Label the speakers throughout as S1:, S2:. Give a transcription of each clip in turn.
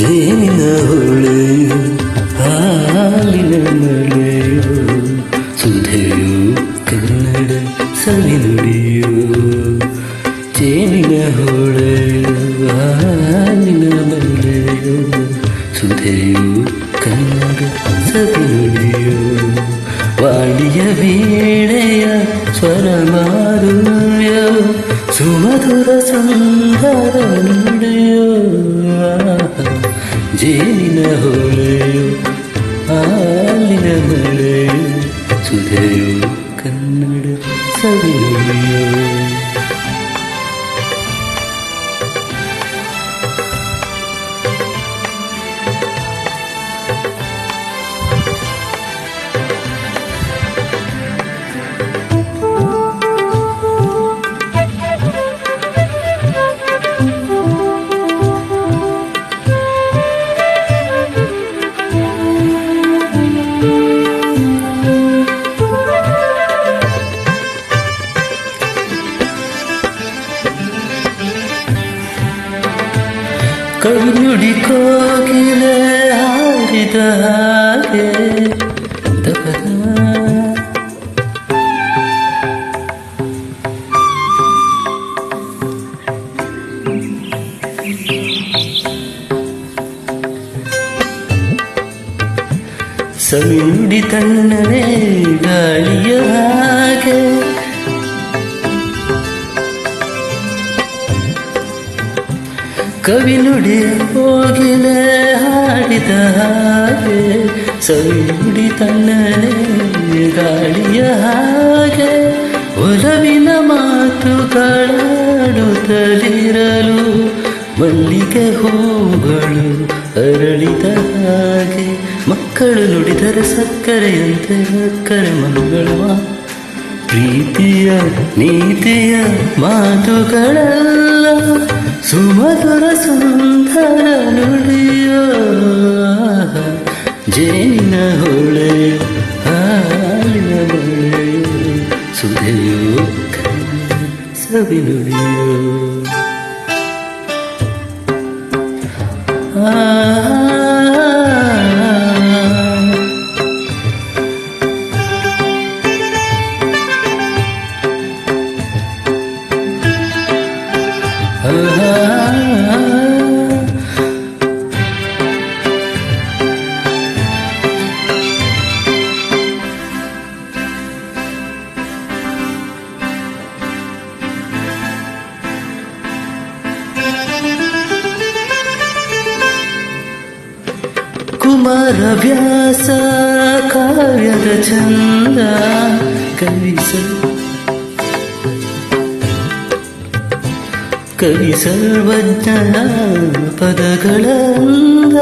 S1: ಜೇನಿನ ಹೊಳೆಯು ಹಾಲಿನ ಮಳೆಯು ಸುಧೆಯು ಕನ್ನಡ ಸವಿನುಡಿಯು ಜೇನಿನ ಹೊಳೆಯು ಹಾಲಿನ ಮಳೆಯು ಸುಧೆಯು ಕನ್ನಡ ಸವಿನುಡಿಯು ವಾಣಿಯ ವೀಣೆಯ ಸ್ವರ ಮಾಧುರ್ಯವು ಸುಮಧುರ ಸುಂದರ ನುಡಿಯೋ ಜೇನಿನ ಹೊಳೆಯು ಹಾಲಿನ ಮಳೆಯು ಸುಧೆಯು ಕನ್ನಡ ಸವಿನುಡಿಯೋ ಕೈನುಡಿ ಕೋಗಿಲೆ ಹಾರಿದ ಹಾಗೆ ದಪದ ಸವಿನುಡಿ ತಣ್ಣನೆ ಗಾಳಿಯ ಕವಿ ನುಡಿ ಹೋಗಿಲೆ ಹಾಡಿದ ಹಾಗೆ ಸವಿನುಡಿ ತನ್ನನೆ ಗಾಳಿಯ ಹಾಗೆ. ಒಲವಿನ ಮಾತುಗಳಾಡುತ್ತಲಿರಲು ಮಲ್ಲಿಗೆ ಹೂಗಳು ಅರಳಿದ ಹಾಗೆ. ಮಕ್ಕಳು ನುಡಿದರೆ ಸಕ್ಕರೆಯಂತೆ ಸಕ್ಕರೆ ಮನುಗಳು ಪ್ರೀತಿಯ ನೀತಿಯ ಮಾತುಗಳೆಲ್ಲ. ಸುಮಧುರ ಸುಂದರ ನುಡಿಯೋ ಜೇನಿನ ಹೊಳೆಯು ಹಾಲಿನ ಬಳೆಯು ಸುಧೆಯೋ ಸವಿ ನುಡಿಯೋ ಆ ಕುಮಾರ ವ್ಯಾಸ ಕಾವ್ಯದ ಚಂದ ಕವಿಸ ಕವಿ ಸರ್ವಜ್ಞನ ಪದಗಳಂದ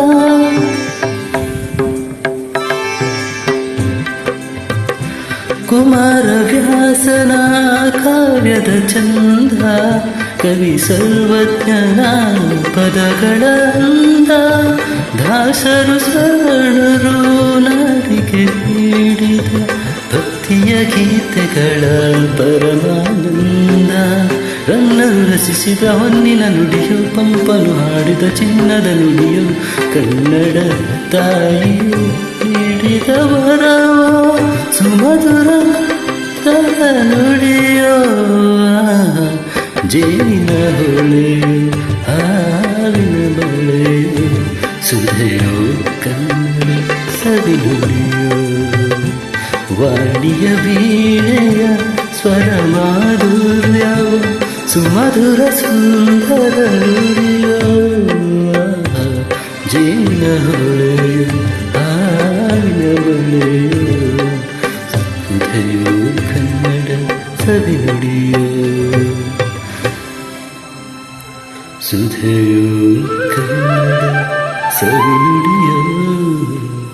S1: ಕುಮಾರ ವ್ಯಾಸನ ಕಾವ್ಯದ ಚಂದ ಕವಿ ಸರ್ವಜ್ಞನ ಪದಗಳಂದ ದಾಸರು ಶರಣರು ನಾಡಿಗೆ ನೀಡಿದ ಭಕ್ತಿಯ ಗೀತೆಗಳ ಪರಮಾನಂದ ರನ್ನರು ರಚಿಸಿದ ಹೊನ್ನಿನ ನುಡಿಯು ಪಂಪನು ಹಾಡಿದ ಚಿನ್ನದ ನುಡಿಯು ಕನ್ನಡ ತಾಯಿ ನೀಡಿದ ವರವೋ ಸುಮಧುರ ನುಡಿಯೋ. जीन होले हारन बले सुधयो कन्न സതിലുളിയോ വാടിയ വീണയ സ്വരമാധുര്യവും സുമധുര സുന്ദരോ ജീനഹുളയോ ആനവലയോ കന്നഡ സതിലുടിയോ സുധയോയി കണ്ട സൗടിയോ